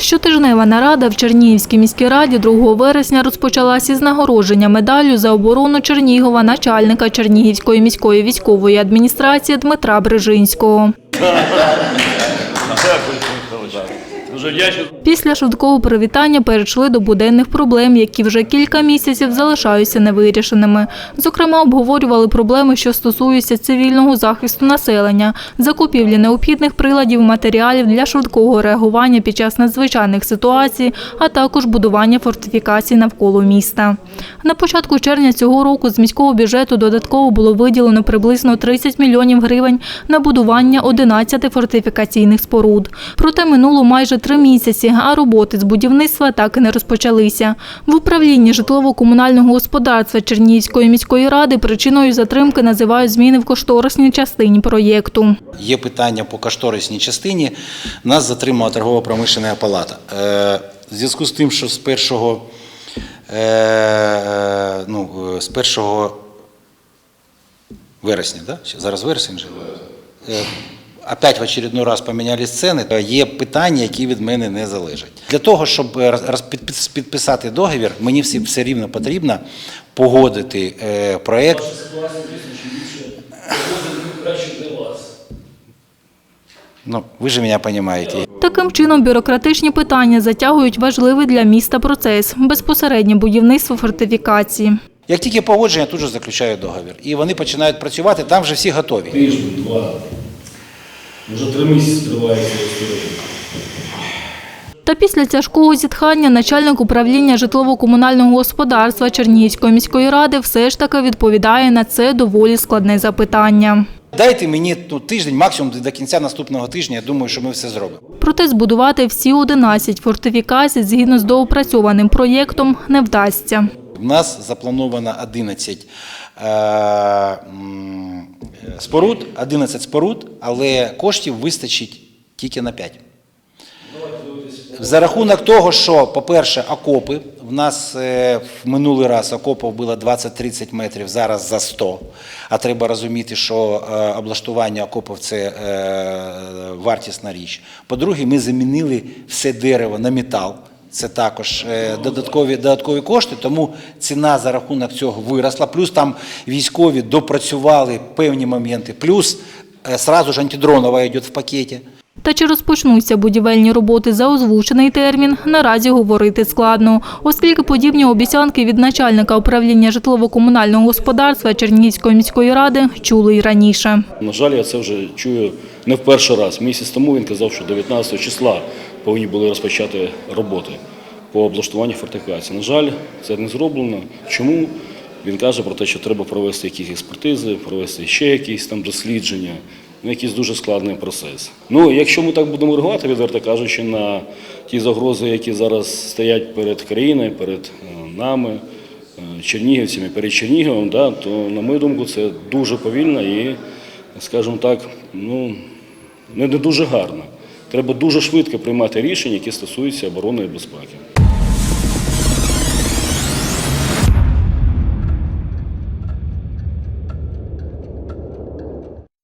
Щотижнева нарада в Чернігівській міській раді 2 вересня розпочалася із нагородження медаллю за оборону Чернігова начальника Чернігівської міської військової адміністрації Дмитра Брижинського. Після швидкого привітання перейшли до буденних проблем, які вже кілька місяців залишаються невирішеними. Зокрема, обговорювали проблеми, що стосуються цивільного захисту населення, закупівлі необхідних приладів, матеріалів для швидкого реагування під час надзвичайних ситуацій, а також будування фортифікацій навколо міста. На початку червня цього року з міського бюджету додатково було виділено приблизно 30 мільйонів гривень на будування 11 фортифікаційних споруд. Проте минуло майже три місяці, а роботи з будівництва так і не розпочалися. В управлінні житлово-комунального господарства Чернігівської міської ради причиною затримки називають зміни в кошторисній частині проєкту. Є питання по кошторисній частині. Нас затримала торгово-промишлена палата. Е, В зв'язку з тим, що з першого, е, ну, е, з 1 вересня, да? Зараз вересень же? Опять в очередной раз помінялись ціни. Е, Є питання, які від мене не залежать. Для того, щоб е, підписати договір, мені всі- все рівно потрібно погодити е, проєкт. Ну, ви ж мене розумієте. Таким чином, бюрократичні питання затягують важливий для міста процес – безпосереднє будівництво фортифікації. Як тільки погодження, тут же заключають договір. І вони починають працювати, там вже всі готові. Тиждень, два. Вже три місяці триває історія. Та після тяжкого зітхання начальник управління житлово-комунального господарства Чернігівської міської ради все ж таки відповідає на це доволі складне запитання. Дайте мені ну, тиждень, максимум до кінця наступного тижня, я думаю, що ми все зробимо. Проте збудувати всі 11 фортифікацій згідно з доопрацьованим проєктом не вдасться. У нас заплановано 11 е, м, споруд, 11 споруд, але коштів вистачить тільки на 5. За рахунок того, що, по-перше, окопи. В нас е, в минулий раз окопів було 20-30 метрів, зараз за 100. А треба розуміти, що е, облаштування окопів – це е, вартісна річ. По-друге, ми замінили все дерево на метал. Це також е, додаткові, додаткові кошти, тому ціна за рахунок цього виросла. Плюс там військові допрацювали певні моменти. Плюс е, сразу ж антидронова йде в пакеті. Та чи розпочнуться будівельні роботи за озвучений термін, наразі говорити складно, оскільки подібні обіцянки від начальника управління житлово-комунального господарства Чернігівської міської ради чули й раніше. На жаль, я це вже чую не в перший раз. Місяць тому він казав, що 19 числа повинні були розпочати роботи по облаштуванню фортифікації. На жаль, це не зроблено. Чому? Він каже про те, що треба провести якісь експертизи, провести ще якісь там дослідження. Ну, якийсь дуже складний процес. Ну, якщо ми так будемо реагувати, відверто кажучи, на ті загрози, які зараз стоять перед країною, перед е, нами, е, чернігівцями, перед Черніговом, да, то, на мою думку, це дуже повільно і, скажімо так, ну, не дуже гарно. Треба дуже швидко приймати рішення, які стосуються оборони і безпеки.